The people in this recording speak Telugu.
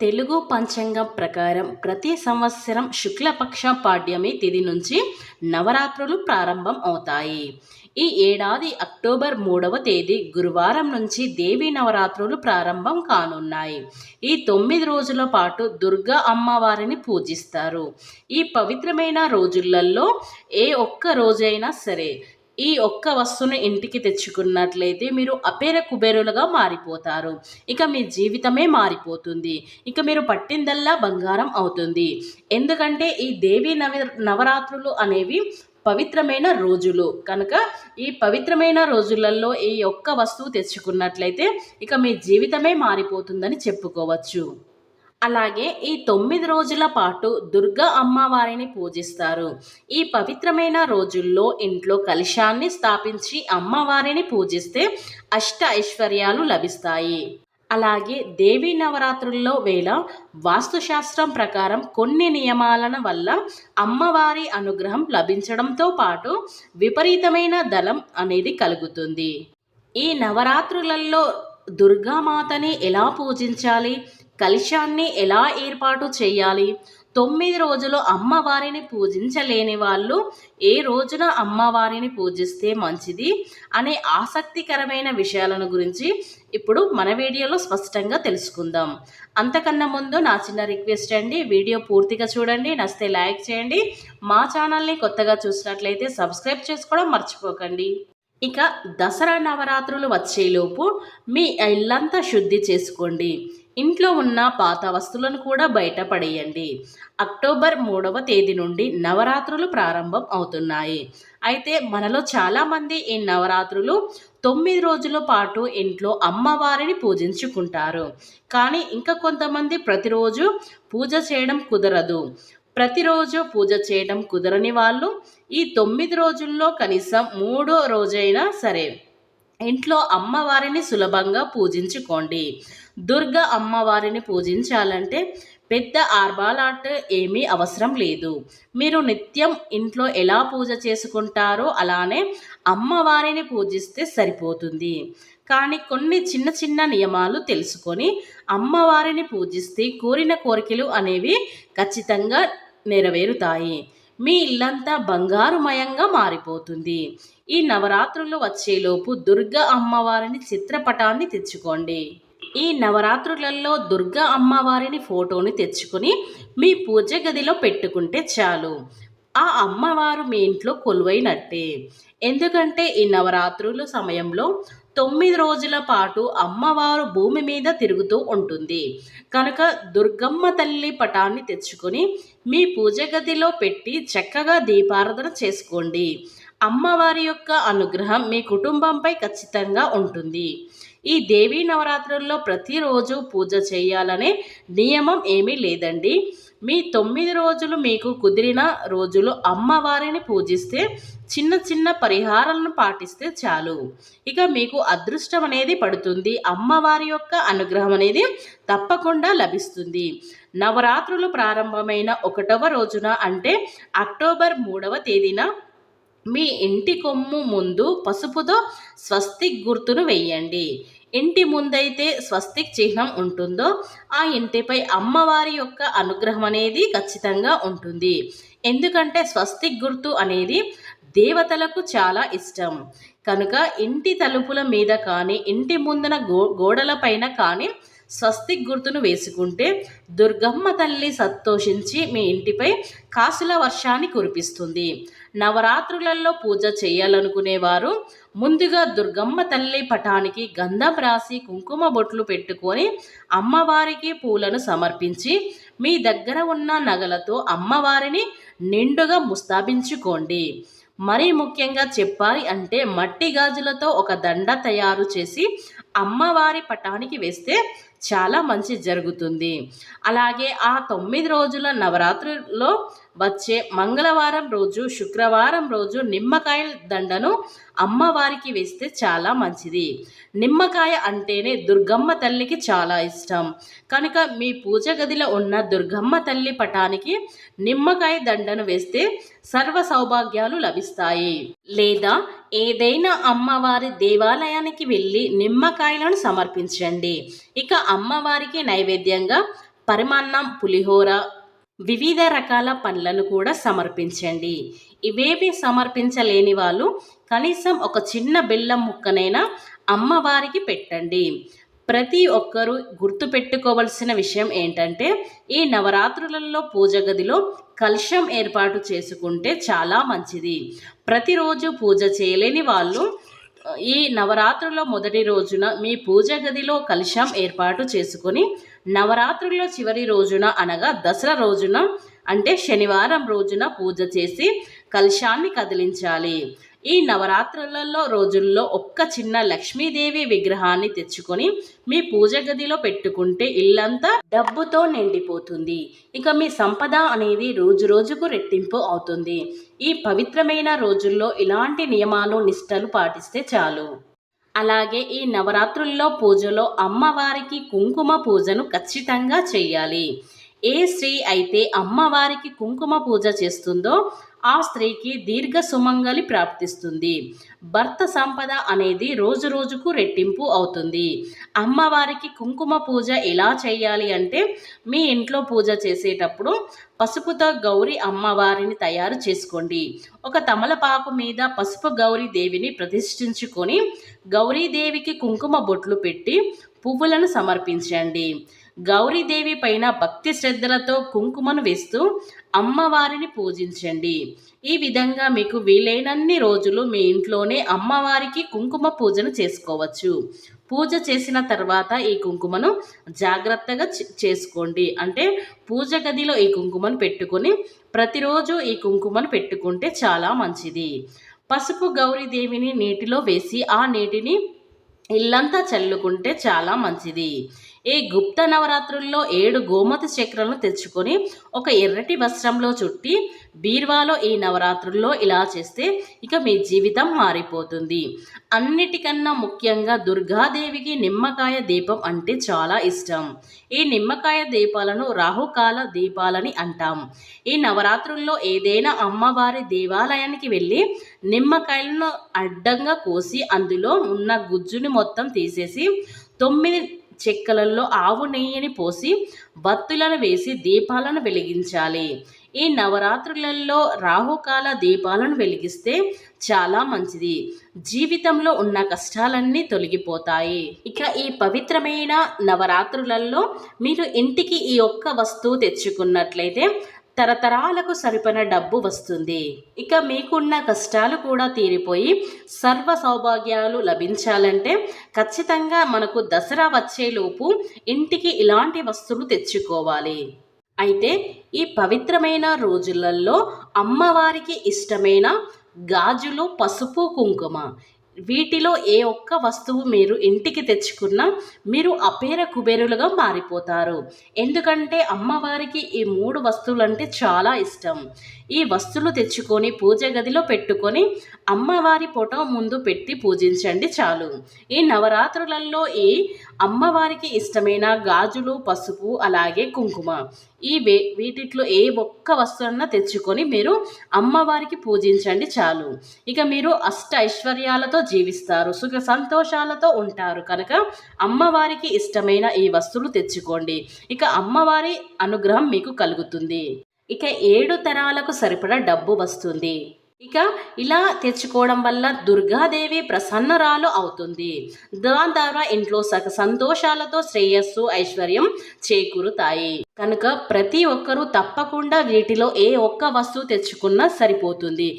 తెలుగు పంచాంగం ప్రకారం ప్రతి సంవత్సరం శుక్లపక్ష పాడ్యమి తిథి నుంచి నవరాత్రులు ప్రారంభం అవుతాయి. ఈ ఏడాది అక్టోబర్ మూడవ తేదీ గురువారం నుంచి దేవి నవరాత్రులు ప్రారంభం కానున్నాయి. ఈ తొమ్మిది రోజుల పాటు దుర్గా అమ్మవారిని పూజిస్తారు. ఈ పవిత్రమైన రోజులలో ఏ ఒక్క రోజైనా సరే ఈ ఒక్క వస్తువును ఇంటికి తెచ్చుకున్నట్లయితే మీరు అపేర కుబేరులుగా మారిపోతారు. ఇక మీ జీవితమే మారిపోతుంది. ఇక మీరు పట్టిందల్లా బంగారం అవుతుంది. ఎందుకంటే ఈ దేవి నవ నవరాత్రులు అనేవి పవిత్రమైన రోజులు. కనుక ఈ పవిత్రమైన రోజులలో ఈ ఒక్క వస్తువు తెచ్చుకున్నట్లయితే ఇక మీ జీవితమే మారిపోతుందని చెప్పుకోవచ్చు. అలాగే ఈ తొమ్మిది రోజుల పాటు దుర్గా అమ్మవారిని పూజిస్తారు. ఈ పవిత్రమైన రోజుల్లో ఇంట్లో కలశాన్ని స్థాపించి అమ్మవారిని పూజిస్తే అష్ట ఐశ్వర్యాలు లభిస్తాయి. అలాగే దేవీ నవరాత్రుల్లో వేళ వాస్తుశాస్త్రం ప్రకారం కొన్ని నియమాలను వల్ల అమ్మవారి అనుగ్రహం లభించడంతో పాటు విపరీతమైన దళం అనేది కలుగుతుంది. ఈ నవరాత్రులలో దుర్గామాతని ఎలా పూజించాలి? కలశాన్ని ఎలా ఏర్పాటు చేయాలి? తొమ్మిది రోజులు అమ్మవారిని పూజించలేని వాళ్ళు ఏ రోజున అమ్మవారిని పూజిస్తే మంచిది అనే ఆసక్తికరమైన విషయాలను గురించి ఇప్పుడు మన వీడియోలో స్పష్టంగా తెలుసుకుందాం. అంతకన్నా ముందు నా చిన్న రిక్వెస్ట్ అండి వీడియో పూర్తిగా చూడండి నచ్చితే లైక్ చేయండి. మా ఛానల్ని కొత్తగా చూసినట్లయితే సబ్స్క్రైబ్ చేసుకోవడం మర్చిపోకండి. ఇక దసరా నవరాత్రులు వచ్చేలోపు మీ ఇల్లంతా శుద్ధి చేసుకోండి. ఇంట్లో ఉన్న పాత వస్తువులను కూడా బయటపడేయండి అక్టోబర్ మూడవ తేదీ నుండి నవరాత్రులు ప్రారంభం అవుతున్నాయి. అయితే మనలో చాలామంది ఈ నవరాత్రులు తొమ్మిది రోజుల పాటు ఇంట్లో అమ్మవారిని పూజించుకుంటారు. కానీ ఇంకా కొంతమంది ప్రతిరోజు పూజ చేయడం కుదరదు. ప్రతిరోజు పూజ చేయడం కుదరని వాళ్ళు ఈ తొమ్మిది రోజుల్లో కనీసం మూడో రోజైనా సరే ఇంట్లో అమ్మవారిని సులభంగా పూజించుకోండి. దుర్గ అమ్మవారిని పూజించాలంటే పెద్ద ఆర్బాలాట్ ఏమీ అవసరం లేదు. మీరు నిత్యం ఇంట్లో ఎలా పూజ చేసుకుంటారో అలానే అమ్మవారిని పూజిస్తే సరిపోతుంది. కానీ కొన్ని చిన్న చిన్న నియమాలు తెలుసుకొని అమ్మవారిని పూజిస్తే కోరిన కోరికలు అనేవి ఖచ్చితంగా నెరవేరుతాయి. మీ ఇల్లంతా బంగారుమయంగా మారిపోతుంది. ఈ నవరాత్రులు వచ్చేలోపు దుర్గా అమ్మవారిని చిత్రపటాన్ని తెచ్చుకోండి. ఈ నవరాత్రులలో దుర్గా అమ్మవారిని ఫోటోని తెచ్చుకొని మీ పూజ గదిలో పెట్టుకుంటే చాలు. ఆ అమ్మవారు మీ ఇంట్లో కొలువైనట్టే. ఎందుకంటే ఈ నవరాత్రుల సమయంలో తొమ్మిది రోజుల పాటు అమ్మవారు భూమి మీద తిరుగుతూ ఉంటుంది. కనుక దుర్గమ్మ తల్లి పటాన్ని తెచ్చుకొని మీ పూజ గదిలో పెట్టి చక్కగా దీపారాధన చేసుకోండి. అమ్మవారి యొక్క అనుగ్రహం మీ కుటుంబంపై ఖచ్చితంగా ఉంటుంది. ఈ దేవీ నవరాత్రుల్లో ప్రతిరోజు పూజ చేయాలనే నియమం ఏమీ లేదండి. మీ తొమ్మిది రోజులు మీకు కుదిరిన రోజులు అమ్మవారిని పూజిస్తే చిన్న చిన్న పరిహారాలను పాటిస్తే చాలు. ఇక మీకు అదృష్టం అనేది పడుతుంది. అమ్మవారి యొక్క అనుగ్రహం అనేది తప్పకుండా లభిస్తుంది. నవరాత్రులు ప్రారంభమైన ఒకటవ రోజున అంటే అక్టోబర్ మూడవ తేదీన మీ ఇంటి కొమ్ము ముందు పసుపుతో స్వస్తిక్ గుర్తును వెయ్యండి ఇంటి ముందైతే స్వస్తిక్ చిహ్నం ఉంటుందో ఆ ఇంటిపై అమ్మవారి యొక్క అనుగ్రహం అనేది ఖచ్చితంగా ఉంటుంది. ఎందుకంటే స్వస్తిక్ గుర్తు అనేది దేవతలకు చాలా ఇష్టం. కనుక ఇంటి తలుపుల మీద కానీ ఇంటి ముందున గో గోడలపైన కానీ స్వస్తిక్ గుర్తును వేసుకుంటే దుర్గమ్మ తల్లి సంతోషించి మీ ఇంటిపై కాసుల వర్షాన్ని కురిపిస్తుంది. నవరాత్రులలో పూజ చేయాలనుకునేవారు ముందుగా దుర్గమ్మ తల్లి పటానికి గంధం రాసి కుంకుమ బొట్లు పెట్టుకొని అమ్మవారికి పూలను సమర్పించి మీ దగ్గర ఉన్న నగలతో అమ్మవారిని నిండుగా ముస్తాబించుకోండి. మరీ ముఖ్యంగా చెప్పాలి అంటే మట్టి గాజులతో ఒక దండ తయారు చేసి అమ్మవారి పటానికి వేస్తే చాలా మంచి జరుగుతుంది. అలాగే ఆ తొమ్మిది రోజుల నవరాత్రుల్లో వచ్చే మంగళవారం రోజు శుక్రవారం రోజు నిమ్మకాయ దండను అమ్మవారికి వేస్తే చాలా మంచిది. నిమ్మకాయ అంటేనే దుర్గమ్మ తల్లికి చాలా ఇష్టం. కనుక మీ పూజ గదిలో ఉన్న దుర్గమ్మ తల్లి పటానికి నిమ్మకాయ దండను వేస్తే సర్వ సౌభాగ్యాలు లభిస్తాయి. లేదా ఏదైనా అమ్మవారి దేవాలయానికి వెళ్ళి నిమ్మకాయలను సమర్పించండి. ఇక అమ్మవారికి నైవేద్యంగా పరిమాన్నం పులిహోర వివిధ రకాల పండ్లను కూడా సమర్పించండి. ఇవేవి సమర్పించలేని వాళ్ళు కనీసం ఒక చిన్న బెల్లం ముక్కనైనా అమ్మవారికి పెట్టండి. ప్రతి ఒక్కరూ గుర్తుపెట్టుకోవలసిన విషయం ఏంటంటే ఈ నవరాత్రులలో పూజ గదిలో కలుషం ఏర్పాటు చేసుకుంటే చాలా మంచిది. ప్రతిరోజు పూజ చేయలేని వాళ్ళు ఈ నవరాత్రుల మొదటి రోజున మీ పూజ గదిలో కలుషం ఏర్పాటు చేసుకొని నవరాత్రుల్లో చివరి రోజున అనగా దసరా రోజున అంటే శనివారం రోజున పూజ చేసి కలశాన్ని కదిలించాలి. ఈ నవరాత్రులలో రోజుల్లో ఒక్క చిన్న లక్ష్మీదేవి విగ్రహాన్ని తెచ్చుకొని మీ పూజ గదిలో పెట్టుకుంటే ఇల్లంతా డబ్బుతో నిండిపోతుంది. ఇక మీ సంపద అనేది రోజు రోజుకు రెట్టింపు అవుతుంది. ఈ పవిత్రమైన రోజుల్లో ఇలాంటి నియమాలు నిష్టలు పాటిస్తే చాలు. అలాగే ఈ నవరాత్రుల్లో పూజలో అమ్మవారికి కుంకుమ పూజను ఖచ్చితంగా చేయాలి. ఏ స్త్రీ అయితే అమ్మవారికి కుంకుమ పూజ చేస్తుందో ఆ స్త్రీకి దీర్ఘ సుమంగలి ప్రాప్తిస్తుంది. భర్త సంపద అనేది రోజు రోజుకు రెట్టింపు అవుతుంది. అమ్మవారికి కుంకుమ పూజ ఎలా చేయాలి అంటే మీ ఇంట్లో పూజ చేసేటప్పుడు పసుపుతో గౌరీ అమ్మవారిని తయారు చేసుకోండి. ఒక తమలపాకు మీద పసుపు గౌరీ దేవిని ప్రతిష్ఠించుకొని గౌరీదేవికి కుంకుమ బొట్లు పెట్టి పువ్వులను సమర్పించండి. గౌరీదేవి పైన భక్తి శ్రద్ధలతో కుంకుమను వేస్తూ అమ్మవారిని పూజించండి. ఈ విధంగా మీకు వీలైనన్ని రోజులు మీ ఇంట్లోనే అమ్మవారికి కుంకుమ పూజను చేసుకోవచ్చు. పూజ చేసిన తర్వాత ఈ కుంకుమను జాగ్రత్తగా చేసుకోండి. అంటే పూజ గదిలో ఈ కుంకుమను పెట్టుకొని ప్రతిరోజు ఈ కుంకుమను పెట్టుకుంటే చాలా మంచిది. పసుపు గౌరీదేవిని నీటిలో వేసి ఆ నీటిని ఇల్లంతా చల్లుకుంటే చాలా మంచిది. ఈ గుప్త నవరాత్రుల్లో ఏడు గోమతి చక్రాలను తెచ్చుకొని ఒక ఎర్రటి వస్త్రంలో చుట్టి బీర్వాలో ఈ నవరాత్రుల్లో ఇలా చేస్తే ఇక మీ జీవితం మారిపోతుంది. అన్నిటికన్నా ముఖ్యంగా దుర్గాదేవికి నిమ్మకాయ దీపం అంటే చాలా ఇష్టం. ఈ నిమ్మకాయ దీపాలను రాహుకాల దీపాలని అంటాం. ఈ నవరాత్రుల్లో ఏదైనా అమ్మవారి దేవాలయానికి వెళ్ళి నిమ్మకాయలను అడ్డంగా కోసి అందులో ఉన్న గుజ్జుని మొత్తం తీసేసి తొమ్మిది చెక్కలలో ఆవు నెయ్యిని పోసి బత్తులను వేసి దీపాలను వెలిగించాలి. ఈ నవరాత్రులలో రాహుకాల దీపాలను వెలిగిస్తే చాలా మంచిది. జీవితంలో ఉన్న కష్టాలన్నీ తొలగిపోతాయి. ఇక ఈ పవిత్రమైన నవరాత్రులలో మీరు ఇంటికి ఈ ఒక్క వస్తువు తెచ్చుకున్నట్లయితే తరతరాలకు సరిపడిన డబ్బు వస్తుంది. ఇక మీకున్న కష్టాలు కూడా తీరిపోయి సర్వ సౌభాగ్యాలు లభించాలంటే ఖచ్చితంగా మనకు దసరా వచ్చేలోపు ఇంటికి ఇలాంటి వస్తువులు తెచ్చుకోవాలి. అయితే ఈ పవిత్రమైన రోజులలో అమ్మవారికి ఇష్టమైన గాజులు పసుపు కుంకుమ వీటిలో ఏ ఒక్క వస్తువు మీరు ఇంటికి తెచ్చుకున్నా మీరు అపేర కుబేరులుగా మారిపోతారు. ఎందుకంటే అమ్మవారికి ఈ మూడు వస్తువులు అంటే చాలా ఇష్టం. ఈ వస్తువులు తెచ్చుకొని పూజ గదిలో పెట్టుకొని అమ్మవారి ఫోటో ముందు పెట్టి పూజించండి చాలు. ఈ నవరాత్రులలో ఈ అమ్మవారికి ఇష్టమైన గాజులు పసుపు అలాగే కుంకుమ. ఈ వే వీటిలో ఏ ఒక్క వస్తువున్నా తెచ్చుకొని మీరు అమ్మవారికి పూజించండి చాలు. ఇక మీరు అష్ట ఐశ్వర్యాలతో జీవిస్తారు సుఖ సంతోషాలతో ఉంటారు కనుక అమ్మవారికి ఇష్టమైన ఈ వస్తువులు తెచ్చుకోండి. ఇక అమ్మవారి అనుగ్రహం మీకు కలుగుతుంది. ఇక ఏడు తరాలకు సరిపడా డబ్బు వస్తుంది. ఇక ఇలా తెచ్చుకోవడం వల్ల దుర్గాదేవి ప్రసన్నరాలు అవుతుంది. దాని ద్వారా ఇంట్లో సగ సంతోషాలతో శ్రేయస్సు ఐశ్వర్యం చేకూరుతాయి. కనుక ప్రతి ఒక్కరూ తప్పకుండా వీటిలో ఏ ఒక్క వస్తువు తెచ్చుకున్నా సరిపోతుంది.